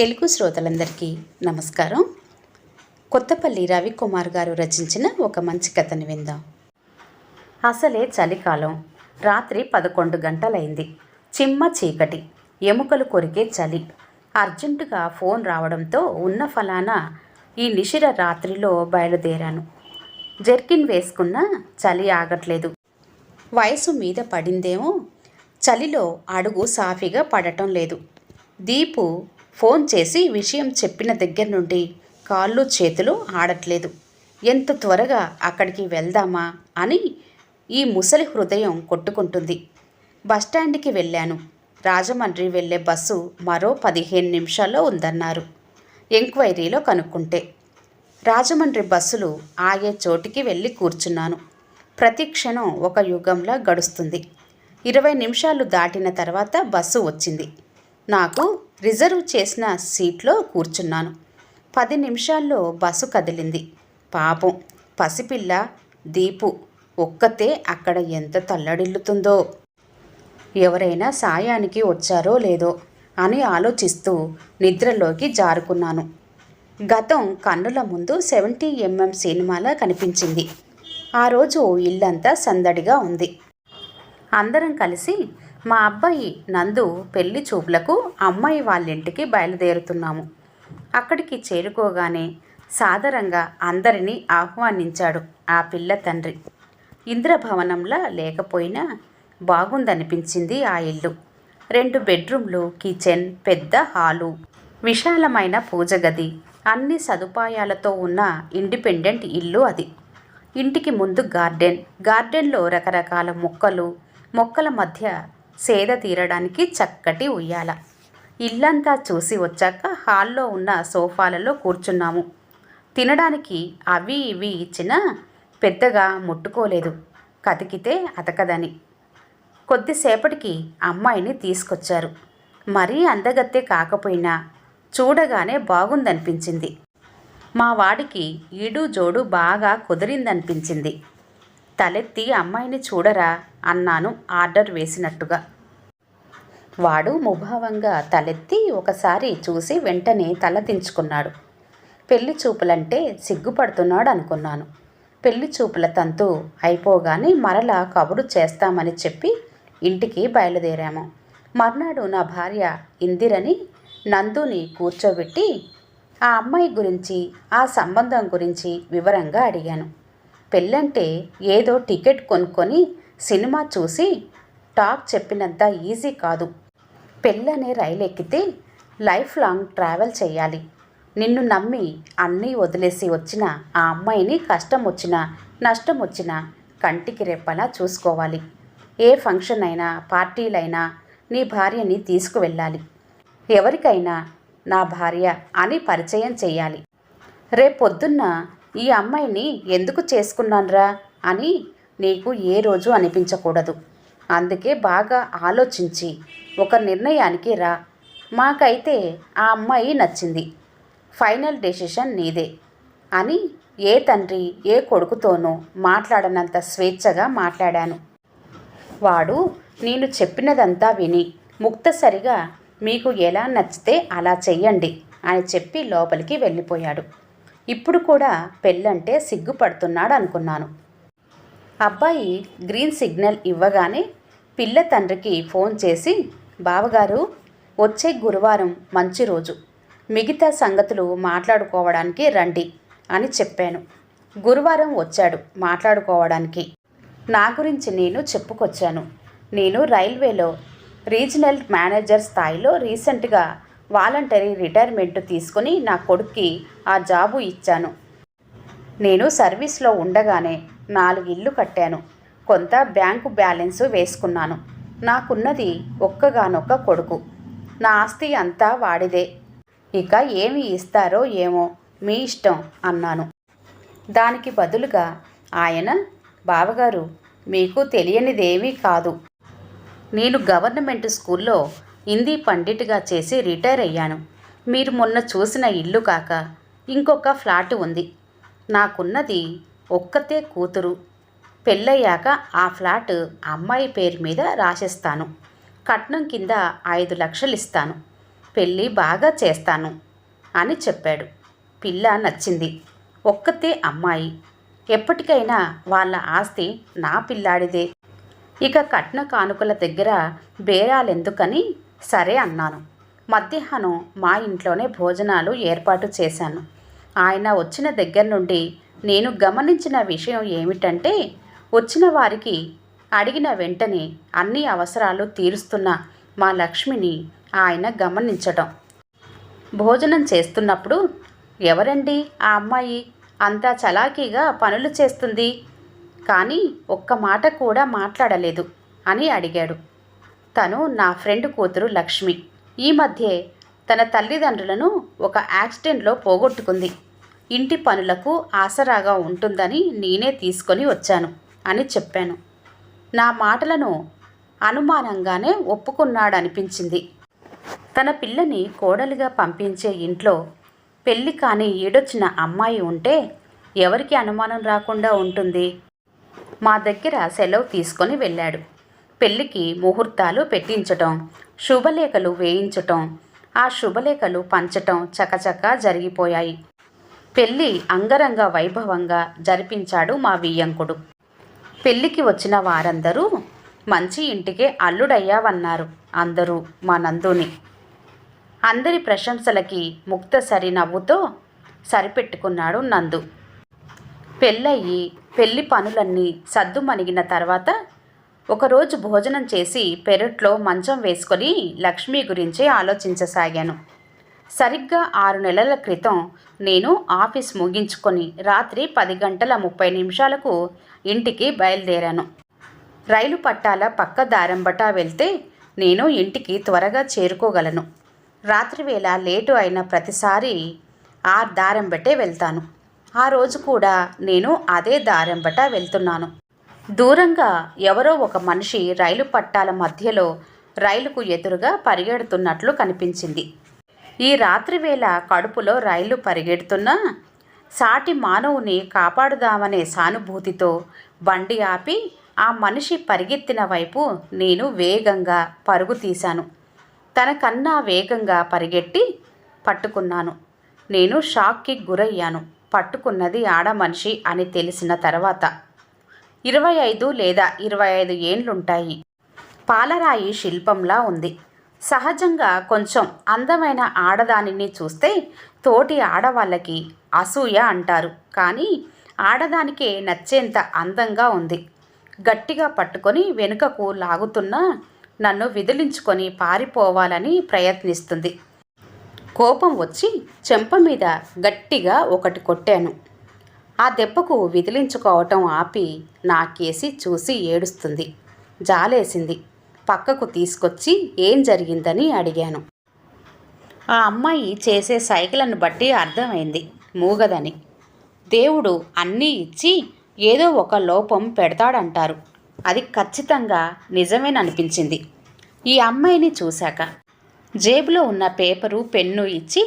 తెలుగు శ్రోతలందరికీ నమస్కారం. కొత్తపల్లి రవికుమార్ గారు రచించిన ఒక మంచి కథని విందాం. అసలే చలికాలం. రాత్రి పదకొండు గంటలైంది. చిమ్మ చీకటి. ఎముకలు కొరికే చలి. అర్జెంటుగా ఫోన్ రావడంతో ఉన్న ఫలానా ఈ నిశిర రాత్రిలో బయలుదేరాను. జెర్కిన్ వేసుకున్నా చలి ఆగట్లేదు. వయసు మీద పడిందేమో చలిలో అడుగు సాఫీగా పడటం లేదు. దీపు ఫోన్ చేసి విషయం చెప్పిన దగ్గర నుండి కాళ్ళు చేతులు ఆడట్లేదు. ఎంత త్వరగా అక్కడికి వెళ్దామా? అని ఈ ముసలి హృదయం కొట్టుకుంటుంది. బస్టాండ్కి వెళ్ళాను. రాజమండ్రి వెళ్ళే బస్సు మరో పదిహేను నిమిషాల్లో ఉందన్నారు. ఎంక్వైరీలో కనుక్కుంటే రాజమండ్రి బస్సులు ఆగే చోటికి వెళ్ళి కూర్చున్నాను. ప్రతి క్షణం ఒక యుగంలా గడుస్తుంది. ఇరవై నిమిషాలు దాటిన తర్వాత బస్సు వచ్చింది. నాకు రిజర్వ్ చేసిన సీట్లో కూర్చున్నాను. పది నిమిషాల్లో బస్సు కదిలింది. పాపం పసిపిల్ల దీపు ఒక్కతే అక్కడ ఎంత తల్లడిల్లుతుందో. ఎవరైనా సాయానికి వచ్చారో లేదో అని ఆలోచిస్తూ నిద్రలోకి జారుకున్నాను. గతం కన్నుల ముందు సెవెంటీ ఎంఎం సినిమాలా కనిపించింది. ఆ రోజు ఇల్లంతా సందడిగా ఉంది. అందరం కలిసి మా అబ్బాయి నందు పెళ్ళి చూపులకు అమ్మాయి వాళ్ళ ఇంటికి బయలుదేరుతున్నాము. అక్కడికి చేరుకోగానే సాదరంగా అందరినీ ఆహ్వానించాడు ఆ పిల్ల తండ్రి. ఇంద్రభవనంలా లేకపోయినా బాగుందనిపించింది ఆ ఇల్లు. రెండు బెడ్రూమ్లు కిచెన్ పెద్ద హాలు విశాలమైన పూజ గది అన్ని సదుపాయాలతో ఉన్న ఇండిపెండెంట్ ఇల్లు అది. ఇంటికి ముందు గార్డెన్ గార్డెన్లో రకరకాల మొక్కలు మొక్కల మధ్య సేద తీరడానికి చక్కటి ఉయ్యాల. ఇల్లంతా చూసి వచ్చాక హాల్లో ఉన్న సోఫాలలో కూర్చున్నాము. తినడానికి అవి ఇవి ఇచ్చినా పెద్దగా ముట్టుకోలేదు. కతికితే అతకదని. కొద్దిసేపటికి అమ్మాయిని తీసుకొచ్చారు. మరీ అందగత్తె కాకపోయినా చూడగానే బాగుందనిపించింది. మా వాడికి ఈడు జోడు బాగా కుదిరిందనిపించింది. తలెత్తి అమ్మాయిని చూడరా అన్నాను ఆర్డర్ వేసినట్టుగా. వాడు ముభావంగా తలెత్తి ఒకసారి చూసి వెంటనే తల దించుకున్నాడు. పెళ్ళి చూపులంటే సిగ్గుపడుతున్నాడు అనుకున్నాను పెళ్ళి చూపుల తంతు అయిపోగానే మరలా కబురు చేస్తామని చెప్పి ఇంటికి బయలుదేరాము. మర్నాడు నా భార్య ఇందిరని నందుని కూర్చోబెట్టి ఆ అమ్మాయి గురించి ఆ సంబంధం గురించి వివరంగా అడిగాను. పెళ్ళంటే ఏదో టికెట్ కొనుక్కొని సినిమా చూసి టాక్ చెప్పినంత ఈజీ కాదు. పెళ్ళనే రైలు ఎక్కితే లైఫ్ లాంగ్ ట్రావెల్ చేయాలి. నిన్ను నమ్మి అన్నీ వదిలేసి వచ్చిన ఆ అమ్మాయిని కష్టం వచ్చినా నష్టం వచ్చినా కంటికి రెప్పలా చూసుకోవాలి. ఏ ఫంక్షన్ అయినా పార్టీలైనా నీ భార్యని తీసుకువెళ్ళాలి. ఎవరికైనా నా భార్య అని పరిచయం చేయాలి. రేపొద్దున్న ఈ అమ్మాయిని ఎందుకు చేసుకున్నాన్రా అని నీకు ఏ రోజు అనిపించకూడదు. అందుకే బాగా ఆలోచించి ఒక నిర్ణయానికి రా. మాకైతే ఆ అమ్మాయి నచ్చింది. ఫైనల్ డెసిషన్ నీదే అని ఏ తండ్రి ఏ కొడుకుతోనూ మాట్లాడనంత స్వేచ్ఛగా మాట్లాడాను. వాడు నేను చెప్పినదంతా విని ముక్తసరిగా మీకు ఎలా నచ్చితే అలా చెయ్యండి అని చెప్పి లోపలికి వెళ్ళిపోయాడు. ఇప్పుడు కూడా పెళ్ళంటే సిగ్గుపడుతున్నాడు అనుకున్నాను. అబ్బాయి గ్రీన్ సిగ్నల్ ఇవ్వగానే పిల్ల తండ్రికి ఫోన్ చేసి బావగారు వచ్చే గురువారం మంచి రోజు. మిగతా సంగతులు మాట్లాడుకోవడానికి రండి అని చెప్పాను. గురువారం వచ్చాడు మాట్లాడుకోవడానికి. నా గురించి నేను చెప్పుకొచ్చాను. నేను రైల్వేలో రీజనల్ మేనేజర్ స్థాయిలో రీసెంట్గా వాలంటరీ రిటైర్మెంట్ తీసుకుని నా కొడుక్కి ఆ జాబు ఇచ్చాను. నేను సర్వీస్లో ఉండగానే నాలుగు ఇల్లు కట్టాను. కొంత బ్యాంకు బ్యాలెన్స్ వేసుకున్నాను. నాకున్నది ఒక్కగానొక్క కొడుకు. నా ఆస్తి అంతా వాడిదే. ఇక ఏమి ఇస్తారో ఏమో మీ ఇష్టం అన్నాను. దానికి బదులుగా ఆయన బావగారు మీకు తెలియనిదేమీ కాదు. నేను గవర్నమెంట్ స్కూల్లో హిందీ పండిట్గా చేసి రిటైర్ అయ్యాను. మీరు మొన్న చూసిన ఇల్లు కాక ఇంకొక ఫ్లాట్ ఉంది. నాకున్నది ఒక్కతే కూతురు. పెళ్ళయ్యాక ఆ ఫ్లాట్ అమ్మాయి పేరు మీద రాసిస్తాను. కట్నం కింద ఐదు లక్షలు ఇస్తాను. పెళ్ళి బాగా చేస్తాను అని చెప్పాడు. పిల్ల నచ్చింది. ఒక్కతే అమ్మాయి. ఎప్పటికైనా వాళ్ళ ఆస్తి నా పిల్లాడిదే. ఇక కట్న కానుకల దగ్గర బేరాలెందుకని సరే అన్నాను. మధ్యాహ్నం మా ఇంట్లోనే భోజనాలు ఏర్పాటు చేశాను. ఆయన వచ్చిన దగ్గర నుండి నేను గమనించిన విషయం ఏమిటంటే వచ్చిన వారికి అడిగిన వెంటనే అన్ని అవసరాలు తీరుస్తున్న మా లక్ష్మిని ఆయన గమనించటం. భోజనం చేస్తున్నప్పుడు ఎవరండి ఆ అమ్మాయి? అంతా చలాకీగా పనులు చేస్తుంది. కానీ ఒక్క మాట కూడా మాట్లాడలేదు అని అడిగాడు. తను నా ఫ్రెండ్ కూతురు లక్ష్మి. ఈ మధ్యే తన తల్లిదండ్రులను ఒక యాక్సిడెంట్లో పోగొట్టుకుంది. ఇంటి పనులకు ఆసరాగా ఉంటుందని నేనే తీసుకొని వచ్చాను అని చెప్పాను. నా మాటలను అనుమానంగానే ఒప్పుకున్నాడనిపించింది. తన పిల్లని కోడలిగా పంపించే ఇంట్లో పెళ్ళి కాని ఈడొచ్చిన అమ్మాయి ఉంటే ఎవరికి అనుమానం రాకుండా ఉంటుంది? మా దగ్గర సెలవు తీసుకొని వెళ్ళాడు. పెళ్ళికి ముహూర్తాలు పెట్టించటం శుభలేఖలు వేయించటం ఆ శుభలేఖలు పంచటం చకచకా జరిగిపోయాయి. పెళ్ళి అంగరంగ వైభవంగా జరిపించాడు మా వియ్యంకుడు పెళ్ళికి వచ్చిన వారందరూ మంచి ఇంటికే అల్లుడయ్యావన్నారు అందరూ మా నందుని. అందరి ప్రశంసలకి ముక్తసరి నవ్వుతో సరిపెట్టుకున్నాడు నందు. పెళ్ళయ్యి పెళ్ళి పనులన్నీ సద్దుమణిగిన తర్వాత ఒకరోజు భోజనం చేసి పెరట్లో మంచం వేసుకొని లక్ష్మి గురించి ఆలోచించసాగాను. సరిగ్గా ఆరు నెలల క్రితం నేను ఆఫీస్ ముగించుకొని రాత్రి పది గంటల ముప్పై నిమిషాలకు ఇంటికి బయలుదేరాను. రైలు పట్టాల పక్క దారంబట వెళ్తే నేను ఇంటికి త్వరగా చేరుకోగలను. రాత్రివేళ లేటు అయిన ప్రతిసారి ఆ దారంబటే వెళ్తాను. ఆ రోజు కూడా నేను అదే దారంబట వెళ్తున్నాను. దూరంగా ఎవరో ఒక మనిషి రైలు పట్టాల మధ్యలో రైలుకు ఎదురుగా పరిగెడుతున్నట్లు కనిపించింది. ఈ రాత్రివేళ కడుపులో రైలు పరిగెడుతున్నా సాటి మానవుని కాపాడుదామనే సానుభూతితో బండి ఆపి ఆ మనిషి పరిగెత్తిన వైపు నేను వేగంగా పరుగు తీశాను. తనకన్నా వేగంగా పరిగెట్టి పట్టుకున్నాను. నేను షాక్కి గురయ్యాను. పట్టుకున్నది ఆడ మనిషి అని తెలిసిన తర్వాత ఇరవై ఐదు లేదా ఇరవై ఐదు ఏండ్లుంటాయి. పాలరాయి శిల్పంలా ఉంది. సహజంగా కొంచెం అందమైన ఆడదానిని చూస్తే తోటి ఆడవాళ్ళకి అసూయ అంటారు. కానీ ఆడదానికే నచ్చేంత అందంగా ఉంది. గట్టిగా పట్టుకొని వెనుకకు లాగుతున్నా నన్ను విదిలించుకొని పారిపోవాలని ప్రయత్నిస్తుంది. కోపం వచ్చి చెంప మీద గట్టిగా ఒకటి కొట్టాను. ఆ దెబ్బకు విదిలించుకోవటం ఆపి నా కేసి చూసి ఏడుస్తుంది. జాలేసింది. పక్కకు తీసుకొచ్చి ఏం జరిగిందని అడిగాను. ఆ అమ్మాయి చేసే సైకిలను బట్టి అర్థమైంది. మూగదని. దేవుడు అన్నీ ఇచ్చి ఏదో ఒక లోపం పెడతాడంటారు. అది ఖచ్చితంగా నిజమేననిపించింది. ఈ అమ్మాయిని చూశాక జేబులో ఉన్న పేపరు పెన్ను ఇచ్చి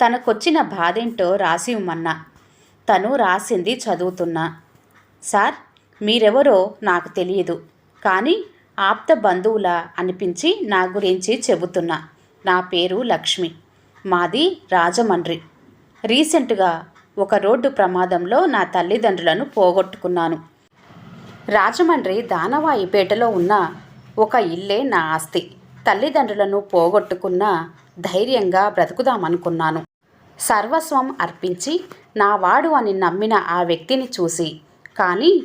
తనకొచ్చిన బాధేంటో రాసి ఇవ్వమన్నా. తను రాసింది చదువుతున్నా. సార్ మీరెవరో నాకు తెలియదు కానీ ఆప్త బంధువులా అనిపించి నా గురించి చెబుతున్నా. నా పేరు లక్ష్మి. మాది రాజమండ్రి. రీసెంట్గా ఒక రోడ్డు ప్రమాదంలో నా తల్లిదండ్రులను పోగొట్టుకున్నాను. రాజమండ్రి దానవాయిపేటలో ఉన్న ఒక ఇల్లే నా ఆస్తి. తల్లిదండ్రులను పోగొట్టుకున్న ధైర్యంగా బ్రతుకుదామనుకున్నాను. సర్వస్వం అర్పించి నా వాడు అని నమ్మిన ఆ వ్యక్తిని చూసి. కానీ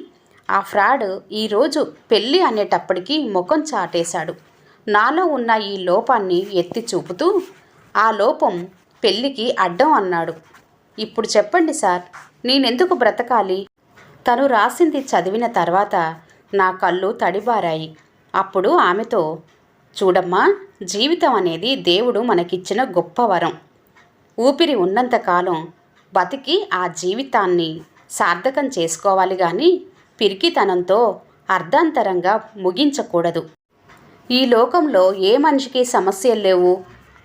ఆ ఫ్రాడ్ ఈరోజు పెళ్ళి అనేటప్పటికీ ముఖం చాటేశాడు. నాలో ఉన్న ఈ లోపాన్ని ఎత్తి చూపుతూ ఆ లోపం పెళ్ళికి అడ్డం అన్నాడు. ఇప్పుడు చెప్పండి సార్ నేనెందుకు బ్రతకాలి? తను రాసింది చదివిన తర్వాత నా కళ్ళు తడిబారాయి. అప్పుడు ఆమెతో చూడమ్మా జీవితం అనేది దేవుడు మనకిచ్చిన గొప్ప వరం. ఊపిరి ఉన్నంతకాలం బతికి ఆ జీవితాన్ని సార్థకం చేసుకోవాలి కానీ పిరికితనంతో అర్ధాంతరంగా ముగించకూడదు. ఈ లోకంలో ఏ మనిషికి సమస్యలు లేవు.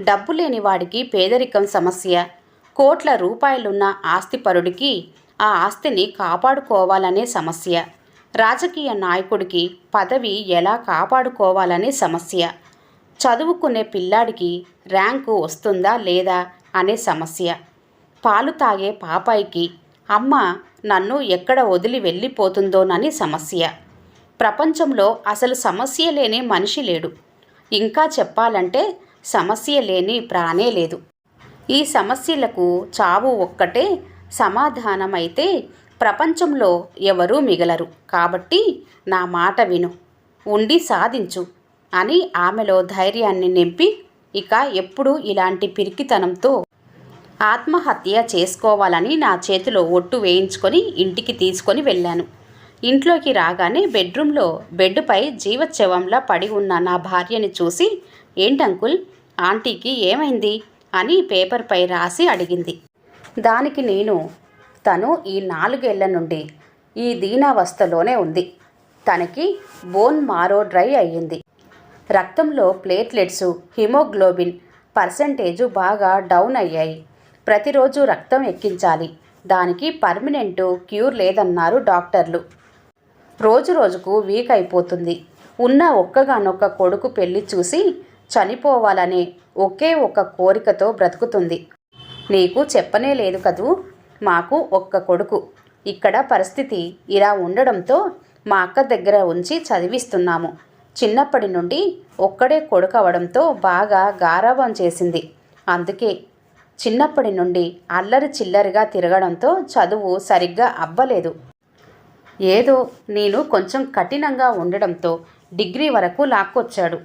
డబ్బు లేని వాడికి పేదరికం సమస్య. కోట్ల రూపాయలున్న ఆస్తిపరుడికి ఆ ఆస్తిని కాపాడుకోవాలనే సమస్య. రాజకీయ నాయకుడికి పదవి ఎలా కాపాడుకోవాలనే సమస్య. చదువుకునే పిల్లాడికి ర్యాంకు వస్తుందా లేదా? అనే సమస్య. పాలు తాగే పాపాయికి అమ్మ నన్ను ఎక్కడ వదిలి వెళ్ళిపోతుందోనని సమస్య. ప్రపంచంలో అసలు సమస్య లేని మనిషి లేడు. ఇంకా చెప్పాలంటే సమస్య లేని ప్రాణే లేదు. ఈ సమస్యలకు చావు ఒక్కటే సమాధానమైతే ప్రపంచంలో ఎవరూ మిగలరు. కాబట్టి నా మాట విను. ఉండి సాధించు అని ఆమెలో ధైర్యాన్ని నింపి ఇక ఎప్పుడూ ఇలాంటి పిరికితనంతో ఆత్మహత్య చేసుకోవాలని నా చేతిలో ఒట్టు వేయించుకొని ఇంటికి తీసుకొని వెళ్ళాను. ఇంట్లోకి రాగానే బెడ్రూమ్లో బెడ్పై జీవచ్చవంలా పడి ఉన్న నా భార్యని చూసి ఏంటంకుల్ ఆంటీకి ఏమైంది? అని పేపర్పై రాసి అడిగింది. దానికి నేను తను ఈ నాలుగేళ్ళ నుండి ఈ దీనావస్థలోనే ఉంది. తనకి బోన్ మారో డ్రై అయ్యింది. రక్తంలో ప్లేట్లెట్స్ హిమోగ్లోబిన్ పర్సంటేజు బాగా డౌన్ అయ్యాయి. ప్రతిరోజు రక్తం ఎక్కించాలి. దానికి పర్మనెంట్ క్యూర్ లేదన్నారు డాక్టర్లు. రోజు రోజుకు వీక్ అయిపోతుంది. ఉన్న ఒక్కగానొక్క కొడుకు పెళ్ళి చూసి చనిపోవాలనే ఒకే ఒక కోరికతో బ్రతుకుతుంది. నీకు చెప్పనే లేదు కదూ? మాకు ఒక్క కొడుకు. ఇక్కడ పరిస్థితి ఇలా ఉండడంతో మా అక్క దగ్గర ఉంచి చదివిస్తున్నాము. చిన్నప్పటి నుండి ఒక్కడే కొడుకు అవడంతో బాగా గారాబం చేసింది. అందుకే చిన్నప్పటి నుండి అల్లరి చిల్లరిగా తిరగడంతో చదువు సరిగ్గా అబ్బలేదు ఏదో నేను కొంచెం కఠినంగా ఉండడంతో డిగ్రీ వరకు లాక్కొచ్చాడు.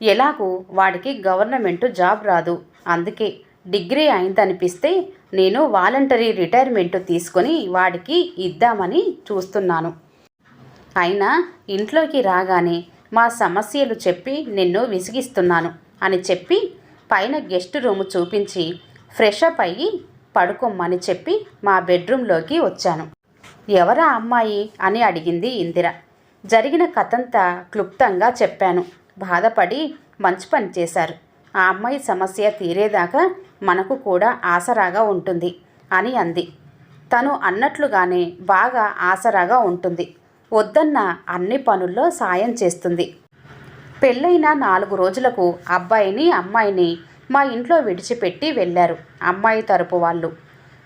ఎలాగూ వాడికి గవర్నమెంట్ జాబ్ రాదు. అందుకే డిగ్రీ అయిందనిపిస్తే నేను వాలంటరీ రిటైర్మెంట్ తీసుకొని వాడికి ఇద్దామని చూస్తున్నాను. అయినా ఇంట్లోకి రాగానే మా సమస్యలు చెప్పి నిన్ను విసిగిస్తున్నాను అని చెప్పి పైన గెస్ట్ రూమ్ చూపించి ఫ్రెష్ అప్ అయ్యి పడుకోమ్మని చెప్పి మా బెడ్రూమ్లోకి వచ్చాను. ఎవరా అమ్మాయి అని అడిగింది ఇందిర. జరిగిన కథంతా క్లుప్తంగా చెప్పాను. బాధపడి మంచి పని చేశారు. ఆ అమ్మాయి సమస్య తీరేదాకా మనకు కూడా ఆసరాగా ఉంటుంది అని అంది. తను అన్నట్లుగానే బాగా ఆసరాగా ఉంటుంది. వద్దన్న అన్ని పనుల్లో సాయం చేస్తుంది. పెళ్ళైన నాలుగు రోజులకు అబ్బాయిని అమ్మాయిని మా ఇంట్లో విడిచిపెట్టి వెళ్ళారు అమ్మాయి తరపు వాళ్ళు.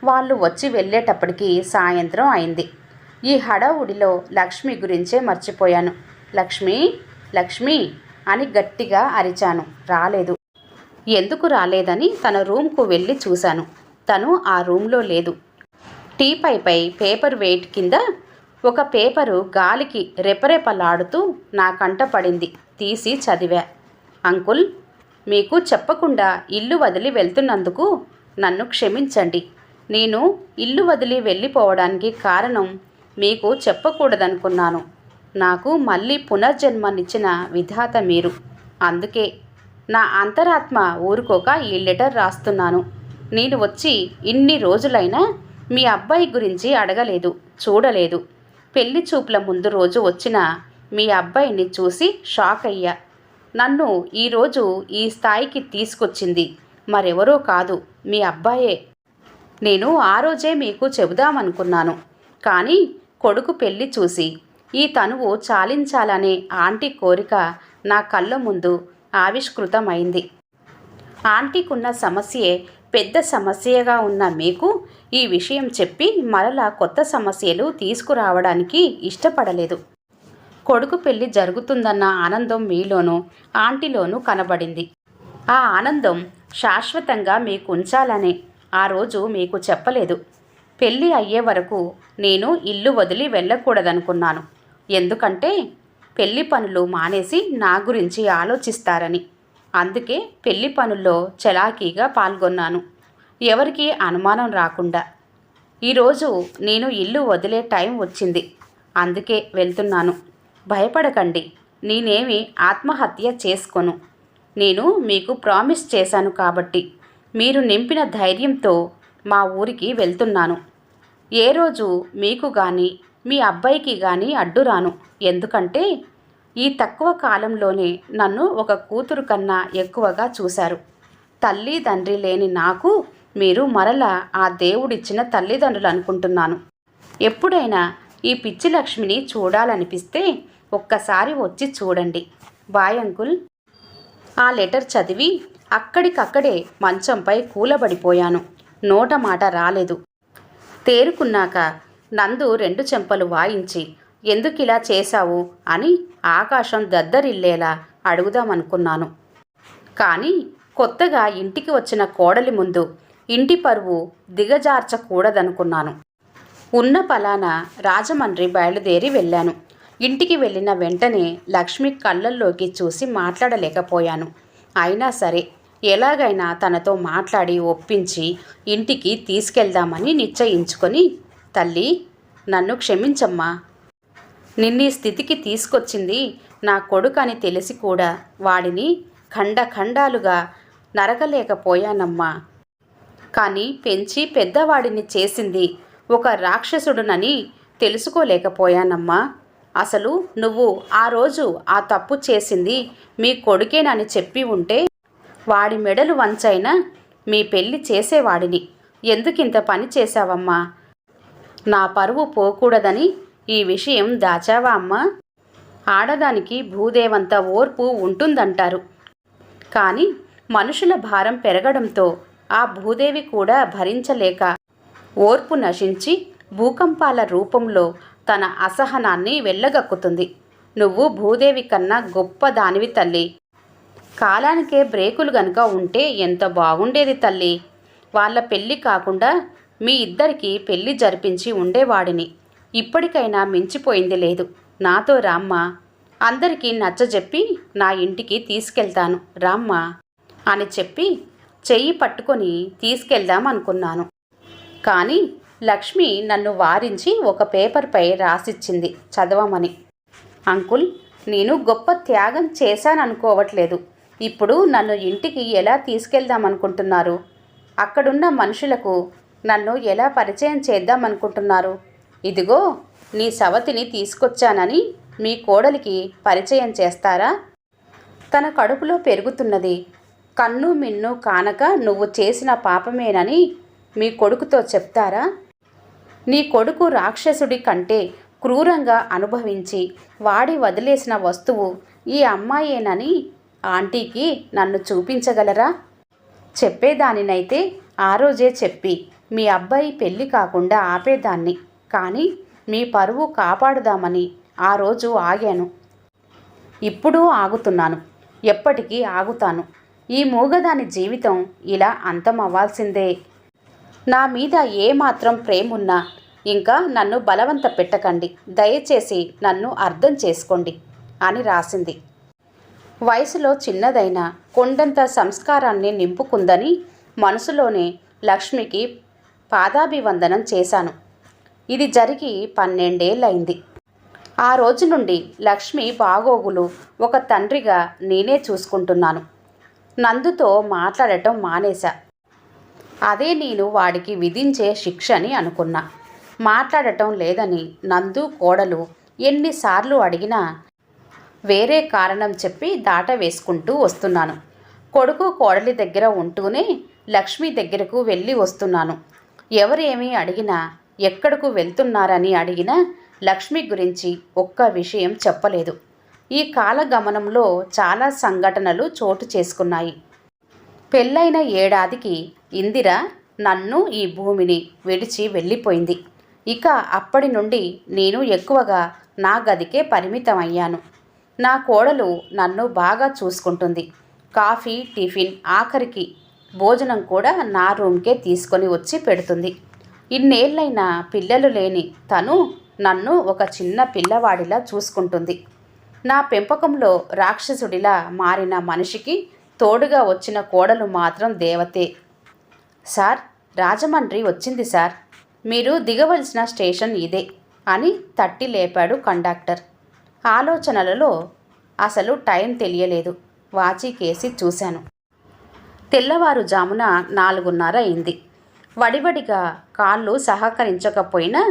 వాళ్ళు వచ్చి వెళ్ళేటప్పటికి సాయంత్రం అయింది. ఈ హడావుడిలో లక్ష్మి గురించే మర్చిపోయాను. లక్ష్మి లక్ష్మి అని గట్టిగా అరిచాను. రాలేదు. ఎందుకు రాలేదని తన రూమ్కు వెళ్ళి చూశాను. తను ఆ రూమ్లో లేదు. టీపైపై పేపర్ వెయిట్ కింద ఒక పేపరు గాలికి రెపరెపలాడుతూ నా కంట పడింది. తీసి చదివా. అంకుల్ మీకు చెప్పకుండా ఇల్లు వదిలి వెళ్తున్నందుకు నన్ను క్షమించండి. నేను ఇల్లు వదిలి వెళ్ళిపోవడానికి కారణం మీకు చెప్పకూడదనుకున్నాను. నాకు మళ్ళీ పునర్జన్మనిచ్చిన విధాత మీరు. అందుకే నా అంతరాత్మ ఊరుకోక ఈ లెటర్ రాస్తున్నాను. నేను వచ్చి ఇన్ని రోజులైనా మీ అబ్బాయి గురించి అడగలేదు చూడలేదు. పెళ్ళి చూపుల ముందు రోజు వచ్చిన మీ అబ్బాయిని చూసి షాక్ అయ్యా. నన్ను ఈరోజు ఈ స్థాయికి తీసుకొచ్చింది. మరెవరో కాదు మీ అబ్బాయే. నేను ఆ రోజే మీకు చెబుదామనుకున్నాను. కానీ కొడుకు పెళ్ళి చూసి ఈ తనువు చాలించాలనే ఆంటీ కోరిక నా కళ్ళ ముందు ఆవిష్కృతమైంది. ఆంటీకున్న సమస్యే పెద్ద సమస్యగా ఉన్న మీకు ఈ విషయం చెప్పి మరలా కొత్త సమస్యలు తీసుకురావడానికి ఇష్టపడలేదు. కొడుకు పెళ్ళి జరుగుతుందన్న ఆనందం మీలోనూ ఆంటీలోనూ కనబడింది. ఆ ఆనందం శాశ్వతంగా మీకు ఉంచాలనే ఆ రోజు మీకు చెప్పలేదు. పెళ్ళి అయ్యే వరకు నేను ఇల్లు వదిలి వెళ్ళకూడదనుకున్నాను. ఎందుకంటే పెళ్ళి పనులు మానేసి నా గురించి ఆలోచిస్తారని. అందుకే పెళ్ళి పనుల్లో చలాకీగా పాల్గొన్నాను. ఎవరికి అనుమానం రాకుండా. ఈరోజు నేను ఇల్లు వదిలే టైం వచ్చింది. అందుకే వెళ్తున్నాను. భయపడకండి. నేనేమి ఆత్మహత్య చేసుకోను. నేను మీకు ప్రామిస్ చేశాను కాబట్టి. మీరు నింపిన ధైర్యంతో మా ఊరికి వెళ్తున్నాను. ఏ రోజు మీకు కానీ మీ అబ్బాయికి కానీ అడ్డురాను. ఎందుకంటే ఈ తక్కువ కాలంలోనే నన్ను ఒక కూతురు కన్నా ఎక్కువగా చూశారు. తల్లి తండ్రి లేని నాకు మీరు మరలా ఆ దేవుడిచ్చిన తల్లిదండ్రులు అనుకుంటున్నాను. ఎప్పుడైనా ఈ పిచ్చి లక్ష్మిని చూడాలనిపిస్తే ఒక్కసారి వచ్చి చూడండి. Bye uncle. ఆ లెటర్ చదివి అక్కడికక్కడే మంచంపై కూలబడిపోయాను. నోట మాట రాలేదు. తేరుకున్నాక నందు రెండు చెంపలు వాయించి ఎందుకిలా చేశావు అని ఆకాశం దద్దరిల్లేలా అడుగుదామనుకున్నాను. కానీ కొత్తగా ఇంటికి వచ్చిన కోడలి ముందు ఇంటి పరువు దిగజార్చకూడదనుకున్నాను. ఉన్న పలాన రాజమండ్రి బయలుదేరి వెళ్ళాను. ఇంటికి వెళ్ళిన వెంటనే లక్ష్మి కళ్ళల్లోకి చూసి మాట్లాడలేకపోయాను. అయినా సరే ఎలాగైనా తనతో మాట్లాడి ఒప్పించి ఇంటికి తీసుకెళ్దామని నిశ్చయించుకొని తల్లి నన్ను క్షమించమ్మా నిన్నీ స్థితికి తీసుకొచ్చింది నా కొడుకని తెలిసి కూడా వాడిని ఖండ ఖండాలుగా నరకలేకపోయానమ్మా. కానీ పెంచి పెద్దవాడిని చేసింది ఒక రాక్షసుడునని తెలుసుకోలేకపోయానమ్మా. అసలు నువ్వు ఆ రోజు ఆ తప్పు చేసింది మీ కొడుకేనని చెప్పి ఉంటే వాడి మెడలు వంచైనా మీ పెళ్ళి చేసేవాడిని. ఎందుకింత పని చేశావమ్మా? నా పరువు పోకూడదని ఈ విషయం దాచావా అమ్మ? ఆడదానికి భూదేవంత ఓర్పు ఉంటుందంటారు. కానీ మనుషుల భారం పెరగడంతో ఆ భూదేవి కూడా భరించలేక ఓర్పు నశించి భూకంపాల రూపంలో తన అసహనాన్ని వెళ్ళగక్కుతుంది నువ్వు భూదేవి కన్నా గొప్ప దానివి తల్లి. కాలానికే బ్రేకులు గనుక ఉంటే ఎంత బాగుండేది తల్లి. వాళ్ళ పెళ్ళి కాకుండా మీ ఇద్దరికి పెళ్ళి జరిపించి ఉండేవాడిని. ఇప్పటికైనా మించిపోయింది లేదు. నాతో రామ్మ. అందరికీ నచ్చజెప్పి నా ఇంటికి తీసుకెళ్తాను. రామ్మ అని చెప్పి చెయ్యి పట్టుకొని తీసుకెళ్దాం అనుకున్నాను. కానీ లక్ష్మి నన్ను వారించి ఒక పేపర్పై రాసిచ్చింది చదవమని. అంకుల్ నేను గొప్ప త్యాగం చేశాననుకోవట్లేదు. ఇప్పుడు నన్ను ఇంటికి ఎలా తీసుకెళ్దామనుకుంటున్నారు అక్కడున్న మనుషులకు నన్ను ఎలా పరిచయం చేద్దామనుకుంటున్నారు ఇదిగో నీ సవతిని తీసుకొచ్చానని మీ కోడలికి పరిచయం చేస్తారా? తన కడుపులో పెరుగుతున్నది. కన్ను మిన్ను కానక నువ్వు చేసిన పాపమేనని మీ కొడుకుతో చెప్తారా? నీ కొడుకు రాక్షసుడి కంటే క్రూరంగా అనుభవించి వాడి వదిలేసిన వస్తువు ఈ అమ్మాయేనని ఆంటీకి నన్ను చూపించగలరా? చెప్పేదానినైతే ఆ రోజే చెప్పి మీ అబ్బాయి పెళ్ళి కాకుండా ఆపేదాన్ని. కానీ మీ పరువు కాపాడుదామని ఆ రోజు ఆగాను. ఇప్పుడు ఆగుతున్నాను. ఎప్పటికీ ఆగుతాను. ఈ మూగదాని జీవితం ఇలా అంతం అవ్వాల్సిందే నా మీద ఏమాత్రం ప్రేమున్నా ఇంకా నన్ను బలవంత పెట్టకండి. దయచేసి నన్ను అర్థం చేసుకోండి అని రాసింది. వయసులో చిన్నదైన కొండంత సంస్కారాన్ని నింపుకుందని మనసులోనే లక్ష్మికి పాదాభివందనం చేశాను. ఇది జరిగి పన్నెండేళ్ళైంది ఆ రోజు నుండి లక్ష్మి బాగోగులు ఒక తండ్రిగా నేనే చూసుకుంటున్నాను. నందుతో మాట్లాడటం మానేశా. అదే నేను వాడికి విధించే శిక్ష అని అనుకున్నా. మాట్లాడటం లేదని నందు కోడలు ఎన్నిసార్లు అడిగినా వేరే కారణం చెప్పి దాట వేసుకుంటూ వస్తున్నాను. కొడుకు కోడలి దగ్గర ఉంటూనే లక్ష్మి దగ్గరకు వెళ్ళి వస్తున్నాను. ఎవరేమీ అడిగినా ఎక్కడకు వెళ్తున్నారని అడిగినా లక్ష్మి గురించి ఒక్క విషయం చెప్పలేదు. ఈ కాలగమనంలో చాలా సంఘటనలు చోటు చేసుకున్నాయి. పెళ్ళైన ఏడాదికి ఇందిర నన్ను ఈ భూమిని విడిచి వెళ్ళిపోయింది. ఇక అప్పటి నుండి నేను ఎక్కువగా నా గదికే పరిమితమయ్యాను. నా కోడలు నన్ను బాగా చూసుకుంటుంది. కాఫీ టిఫిన్ ఆఖరికి భోజనం కూడా నా రూమ్కే తీసుకొని వచ్చి పెడుతుంది. ఇన్నేళ్ళైనా పిల్లలు లేని తను నన్ను ఒక చిన్న పిల్లవాడిలా చూసుకుంటుంది. నా పెంపకంలో రాక్షసుడిలా మారిన మనిషికి తోడుగా వచ్చిన కోడలు మాత్రం దేవతే. సార్ రాజమండ్రి వచ్చింది సార్. మీరు దిగవలసిన స్టేషన్ ఇదే అని తట్టి లేపాడు కండక్టర్. ఆలోచనలలో అసలు టైం తెలియలేదు. వాచి కేసి చూశాను. తెల్లవారుజామున నాలుగున్నర అయింది. వడివడిగా కాళ్ళు సహకరించకపోయినా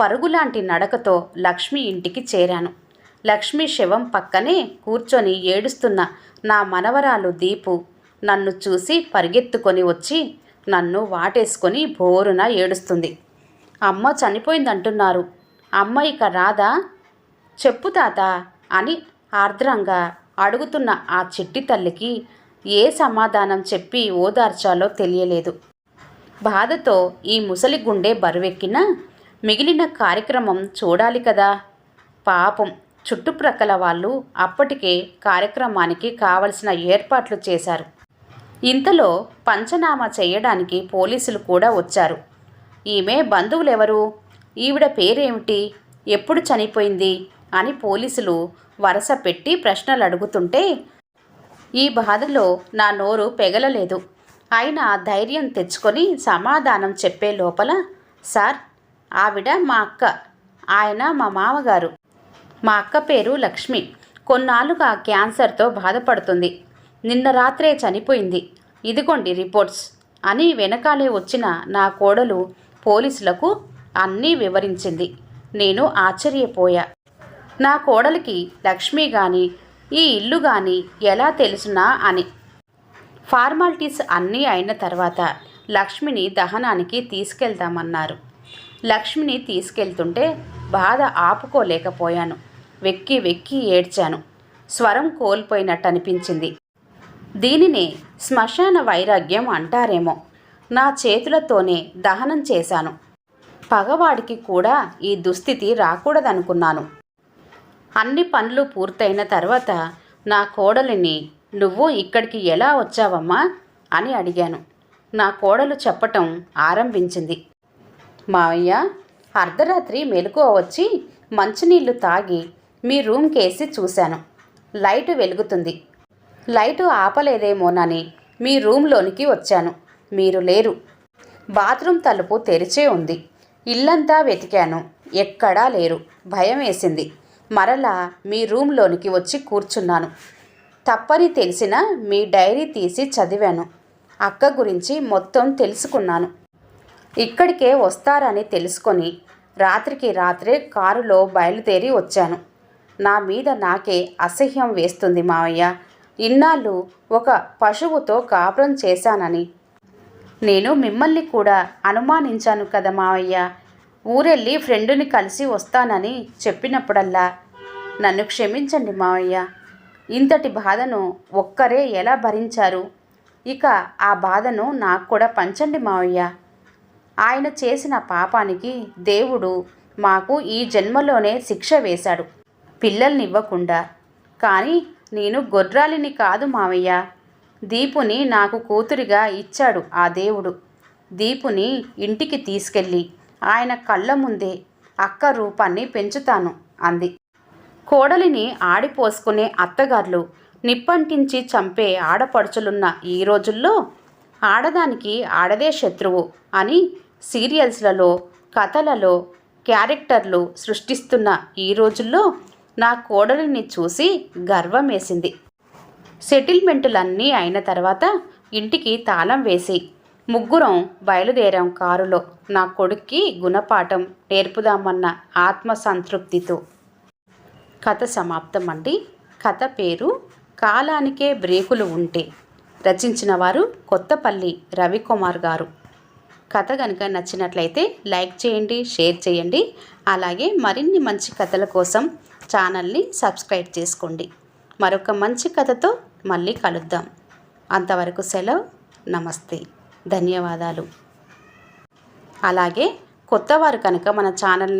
పరుగులాంటి నడకతో లక్ష్మి ఇంటికి చేరాను. లక్ష్మి శవం పక్కనే కూర్చొని ఏడుస్తున్న నా మనవరాలు దీపు నన్ను చూసి పరిగెత్తుకొని వచ్చి నన్ను వాటేసుకొని బోరున ఏడుస్తుంది. అమ్మ చనిపోయిందంటున్నారు. అమ్మ ఇక రాదా? చెప్పు తాత అని ఆర్ద్రంగా అడుగుతున్న ఆ చిట్టి తల్లికి ఏ సమాధానం చెప్పి ఓదార్చాలో తెలియలేదు. బాధతో ఈ ముసలి గుండె బరువెక్కినా మిగిలిన కార్యక్రమం చూడాలి కదా. పాపం చుట్టుప్రక్కల వాళ్ళు అప్పటికే కార్యక్రమానికి కావలసిన ఏర్పాట్లు చేశారు. ఇంతలో పంచనామా చేయడానికి పోలీసులు కూడా వచ్చారు. ఈమె బంధువులెవరు? ఈవిడ పేరేమిటి? ఎప్పుడు చనిపోయింది? అని పోలీసులు వరస పెట్టి ప్రశ్నలు అడుగుతుంటే ఈ బాధలో నా నోరు పెగలలేదు. అయినా ధైర్యం తెచ్చుకొని సమాధానం చెప్పే లోపల సార్ ఆవిడ మా అక్క ఆయన మా మామగారు. మా అక్క పేరు లక్ష్మి. కొన్నాళ్ళుగా క్యాన్సర్తో బాధపడుతుంది. నిన్న రాత్రే చనిపోయింది. ఇదిగోండి రిపోర్ట్స్ అని వెనకాలే వచ్చిన నా కోడలు పోలీసులకు అన్నీ వివరించింది. నేను ఆశ్చర్యపోయా. నా కోడలికి లక్ష్మి గాని ఈ ఇల్లు గాని ఎలా తెలుసునా అని. ఫార్మాలిటీస్ అన్నీ అయిన తర్వాత లక్ష్మిని దహనానికి తీసుకెళ్దామన్నారు. లక్ష్మిని తీసుకెళ్తుంటే బాధ ఆపుకోలేకపోయాను. వెక్కి వెక్కి ఏడ్చాను. స్వరం కోల్పోయినట్టు అనిపించింది దీనినే శ్మశాన వైరాగ్యం అంటారేమో. నా చేతులతోనే దహనం చేశాను. పగవాడికి కూడా ఈ దుస్థితి రాకూడదనుకున్నాను. అన్ని పనులు పూర్తయిన తర్వాత నా కోడలిని నువ్వు ఇక్కడికి ఎలా వచ్చావమ్మా? అని అడిగాను. నా కోడలు చెప్పటం ఆరంభించింది. మావయ్య అర్ధరాత్రి మెలకువ వచ్చి మంచినీళ్ళు తాగి మీ రూమ్కేసి చూశాను. లైటు వెలుగుతుంది. లైటు ఆపలేదేమోనని మీ రూమ్లోనికి వచ్చాను. మీరు లేరు. బాత్రూమ్ తలుపు తెరిచే ఉంది. ఇల్లంతా వెతికాను. ఎక్కడా లేరు. భయం వేసింది. మరలా మీ రూమ్లోనికి వచ్చి కూర్చున్నాను. తప్పని తెలిసిన మీ డైరీ తీసి చదివాను. అక్క గురించి మొత్తం తెలుసుకున్నాను. ఇక్కడికే వస్తారని తెలుసుకొని రాత్రికి రాత్రే కారులో బయలుదేరి వచ్చాను. నా మీద నాకే అసహ్యం వేస్తుంది మావయ్య. ఇన్నాళ్ళు ఒక పశువుతో కాపురం చేశానని. నేను మిమ్మల్ని కూడా అనుమానించాను కదా మావయ్య. ఊరెళ్ళి ఫ్రెండుని కలిసి వస్తానని చెప్పినప్పుడల్లా నన్ను క్షమించండి మావయ్య. ఇంతటి బాధను ఒక్కరే ఎలా భరించారు? ఇక ఆ బాధను నాకు కూడా పంచండి మావయ్య. ఆయన చేసిన పాపానికి దేవుడు మాకు ఈ జన్మలోనే శిక్ష వేశాడు పిల్లల్ని ఇవ్వకుండా కానీ నేను గొర్రాలిని కాదు మావయ్య. దీపుని నాకు కూతురిగా ఇచ్చాడు ఆ దేవుడు. దీపుని ఇంటికి తీసుకెళ్ళి ఆయన కళ్ళ ముందే అక్క రూపాన్ని పెంచుతాను అంది. కోడలిని ఆడిపోసుకునే అత్తగారులు నిప్పంటించి చంపే ఆడపడుచులున్న ఈ రోజుల్లో ఆడదానికి ఆడదే శత్రువు అని సీరియల్స్లలో కథలలో క్యారెక్టర్లు సృష్టిస్తున్న ఈ రోజుల్లో నా కోడలిని చూసి గర్వం వేసింది సెటిల్మెంటులన్నీ అయిన తర్వాత ఇంటికి తాళం వేసి ముగ్గురం బయలుదేరాం కారులో. నా కొడుక్కి గుణపాఠం నేర్పుదామన్న ఆత్మసంతృప్తితో. కథ సమాప్తం అండి కథ పేరు కాలానికే బ్రేకులు ఉంటే. రచించిన వారు కొత్తపల్లి రవికుమార్ గారు. కథ కనుక నచ్చినట్లయితే లైక్ చేయండి షేర్ చేయండి. అలాగే మరిన్ని మంచి కథల కోసం ఛానల్ని సబ్స్క్రైబ్ చేసుకోండి. మరొక మంచి కథతో మళ్ళీ కలుద్దాం. అంతవరకు సెలవు. నమస్తే. ధన్యవాదాలు. అలాగే కొత్తవారు కనుక మన ఛానల్ని